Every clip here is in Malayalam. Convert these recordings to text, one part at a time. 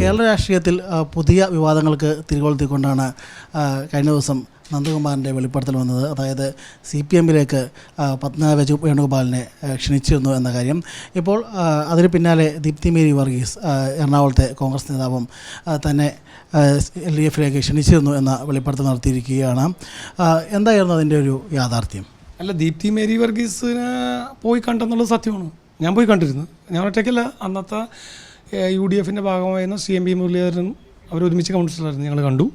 കേരള രാഷ്ട്രീയത്തിൽ പുതിയ വിവാദങ്ങൾക്ക് തിരികൊളുത്തിക്കൊണ്ടാണ് കഴിഞ്ഞ ദിവസം നന്ദകുമാറിന്റെ വെളിപ്പെടുത്തൽ വന്നത്. അതായത് സി പി എമ്മിലേക്ക് പത്മനാഭ വേണുഗോപാലിനെ ക്ഷണിച്ചിരുന്നു എന്ന കാര്യം. ഇപ്പോൾ അതിന് പിന്നാലെ ദീപ്തി മേരി വർഗീസ് എറണാകുളത്തെ കോൺഗ്രസ് നേതാവും തന്നെ എൽ ഡി എഫിലേക്ക് ക്ഷണിച്ചിരുന്നു എന്ന വെളിപ്പെടുത്തൽ നടത്തിയിരിക്കുകയാണ്. എന്തായിരുന്നു അതിന്റെ ഒരു യാഥാർത്ഥ്യം? അല്ല ദീപ്തി മേരി വർഗീസിനെ പോയി കണ്ടെന്നുള്ളത് സത്യമാണ്? ഞാൻ പോയി കണ്ടിരുന്നു. ഞാൻ ഒറ്റയ്ക്കല്ല. അന്നത്തെ യു ഡി എഫിന്റെ ഭാഗമായിരുന്ന സി എം പി മുരളീധരൻ അവർ ഒരുമിച്ച് ഞങ്ങൾ കണ്ടു.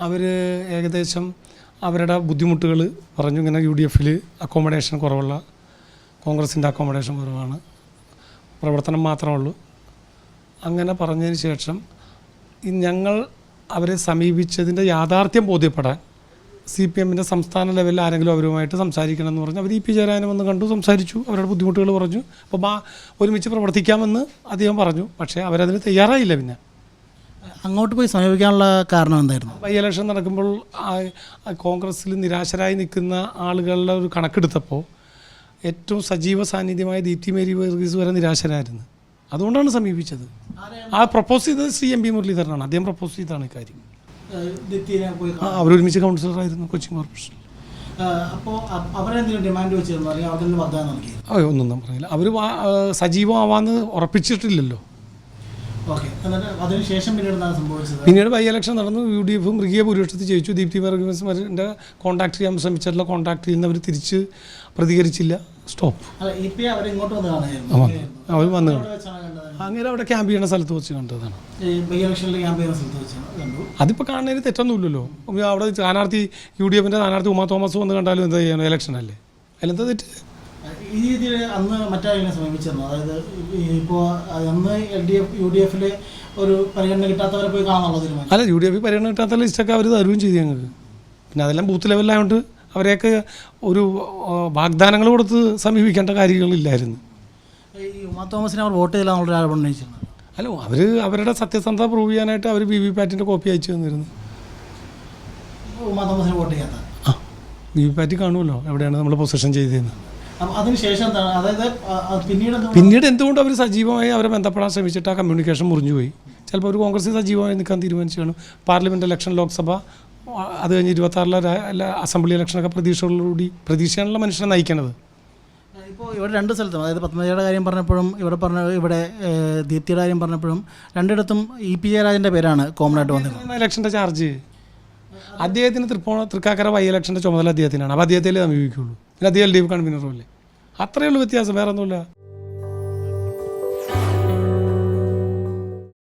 അവർ ഏകദേശം അവരുടെ ബുദ്ധിമുട്ടുകൾ പറഞ്ഞു ഇങ്ങനെ യു ഡി എഫിൽ അക്കോമഡേഷൻ കുറവുള്ള കോൺഗ്രസിന്റെ അക്കോമഡേഷൻ കുറവാണ് പ്രവർത്തനം മാത്രമേ ഉള്ളൂ. അങ്ങനെ പറഞ്ഞതിന് ശേഷം ഞങ്ങൾ അവരെ സമീപിച്ചതിന്റെ യാഥാർത്ഥ്യം ബോധ്യപ്പെടാൻ സി പി എമ്മിന്റെ സംസ്ഥാന ലെവലിൽ ആരെങ്കിലും അവരുമായിട്ട് സംസാരിക്കണം എന്ന് പറഞ്ഞ്. അവർ ഇ പി ജയരാജനെ വന്ന് കണ്ടു സംസാരിച്ചു അവരുടെ ബുദ്ധിമുട്ടുകൾ പറഞ്ഞു. അപ്പോൾ ബാ ഒരുമിച്ച് പ്രവർത്തിക്കാമെന്ന് അദ്ദേഹം പറഞ്ഞു. പക്ഷേ അവരതിന് തയ്യാറായില്ല പിന്നെ. അങ്ങോട്ട് പോയി സമീപിക്കാനുള്ള കാരണം എന്തായിരുന്നു? ബൈ ഇലക്ഷൻ നടക്കുമ്പോൾ കോൺഗ്രസ്സിൽ നിരാശരായി നിൽക്കുന്ന ആളുകളുടെ ഒരു കണക്കെടുത്തപ്പോൾ ഏറ്റവും സജീവ സാന്നിധ്യമായ ദീപ്തി മേരി വർഗീസ് വരെ നിരാശരായിരുന്നു. അതുകൊണ്ടാണ് സമീപിച്ചത്. ആ പ്രപ്പോസ് ചെയ്തത് സി എം പി മുരളീധരനാണ്. അദ്ദേഹം പ്രപ്പോസ് ചെയ്തതാണ് ഇക്കാര്യം. ദീപ്തിനെ പോയി അവരൊരുമിച്ച് കൗൺസിലറായിരുന്നു കൊച്ചിൻ കോർപ്പറേഷൻ അപ്പോൾ അവരെന്തെങ്കിലും ഡിമാൻഡ് വെച്ചിരുന്നു അല്ലെങ്കിൽ നിന്ന് വാഗ്ദാനം നൽകി? ഓ ഒന്നും പറയില്ല. അവർ സജീവമാവാന്ന് ഉറപ്പിച്ചിട്ടില്ലല്ലോ. പിന്നീട് ബൈ ഇലക്ഷൻ നടന്നു യു ഡി എഫും മൃഗീയ ഭൂരിപക്ഷത്തിൽ ജയിച്ചു. ദീപ്തി വർഗീസിന്റെ കോൺടാക്ട് ചെയ്യാൻ ശ്രമിച്ചിട്ടുള്ള കോൺടാക്ട് ചെയ്യുന്ന അവർ തിരിച്ച് പ്രതികരിച്ചില്ല. സ്റ്റോപ്പ് അവർ വന്ന് അങ്ങനെ അവിടെ ക്യാമ്പ് ചെയ്യുന്ന സ്ഥലത്ത് വെച്ച് കണ്ടതാണ്. അതിപ്പോൾ കാണുന്നതിന് തെറ്റൊന്നുമില്ലല്ലോ. അവിടെ സ്ഥാനാർത്ഥി യു ഡി എഫിന്റെ സ്ഥാനാർത്ഥി ഉമാ തോമസ് വന്ന് കണ്ടാലും എന്താ ചെയ്യണം ഇലക്ഷൻ അല്ലേ? അതിലെന്താ തെറ്റ്? ഈ രീതിയിൽ അന്ന് മറ്റാരെങ്കിലും സമീപിച്ചിരുന്നു. അതായത് ഇപ്പോൾ അന്ന് L D F U D എഫിൽ ഒരു പരിഗണന കിട്ടാത്തവരെ പോയി കാണാനുള്ള തീരുമാനം. അല്ല യു ഡി എഫ് പരിഗണന കിട്ടാത്ത ലിസ്റ്റൊക്കെ അവർ തരുകയും ചെയ്തു ഞങ്ങൾക്ക്. പിന്നെ അതെല്ലാം ബൂത്ത് ലെവലിലായതുകൊണ്ട് അവരെയൊക്കെ ഒരു വാഗ്ദാനങ്ങൾ കൊടുത്ത് സമീപിക്കേണ്ട കാര്യങ്ങളില്ലായിരുന്നു. ഈ ഉമാ തോമസിനെ അവർ വോട്ട് ചെയ്തില്ല എന്നുള്ള ആരോപണം ഉന്നയിച്ചിരുന്നു. അല്ല അവർ അവരുടെ സത്യസന്ധത പ്രൂവ് ചെയ്യാനായിട്ട് അവർ വി വി പാറ്റിന്റെ കോപ്പി അയച്ചു തന്നിരുന്നു. ഉമാ തോമസിനെ വോട്ട് ചെയ്യാത്ത. വി വി പാറ്റ് കാണുമല്ലോ എവിടെയാണ് നമ്മൾ പൊസിഷൻ ചെയ്തതെന്ന്. അപ്പം അതിനുശേഷം എന്താണ്? അതായത് പിന്നീട് പിന്നീട് എന്തുകൊണ്ട് അവർ സജീവമായി അവരെ ബന്ധപ്പെടാൻ ശ്രമിച്ചിട്ട് ആ കമ്മ്യൂണിക്കേഷൻ മുറിഞ്ഞുപോയി? ചിലപ്പോൾ ഒരു കോൺഗ്രസ് സജീവമായി നിൽക്കാൻ തീരുമാനിച്ചാണ്. പാർലമെന്റ് ഇലക്ഷൻ ലോക്സഭ അത് കഴിഞ്ഞ് ഇരുപത്താറിലെ അസംബ്ലി ഇലക്ഷനൊക്കെ പ്രതീക്ഷകളോടുകൂടി പ്രതീക്ഷയാണല്ലോ മനുഷ്യനെ നയിക്കണത്. ഇപ്പോൾ ഇവിടെ രണ്ട് സ്ഥലത്തും അതായത് പത്മജയുടെ കാര്യം പറഞ്ഞപ്പോഴും ഇവിടെ പറഞ്ഞ ഇവിടെ ദീപ്തിയുടെ കാര്യം പറഞ്ഞപ്പോഴും രണ്ടിടത്തും ഇ പി ജയരാജന്റെ പേരാണ് കോമൺ ആയിട്ട് വന്നത് ഇലക്ഷന്റെ ചാർജ്. അദ്ദേഹത്തിന് തൃപ്പോണ തൃക്കാക്കര വൈ ഇലക്ഷന്റെ ചുമതല അദ്ദേഹത്തിനാണ്. അപ്പോൾ അദ്ദേഹത്തിലേ സമീപിക്കുള്ളൂ. ഡി എഫ് കൺവീനറും അല്ലേ അത്രയേ ഉള്ളൂ വ്യത്യാസം വേറെ ഒന്നുമില്ല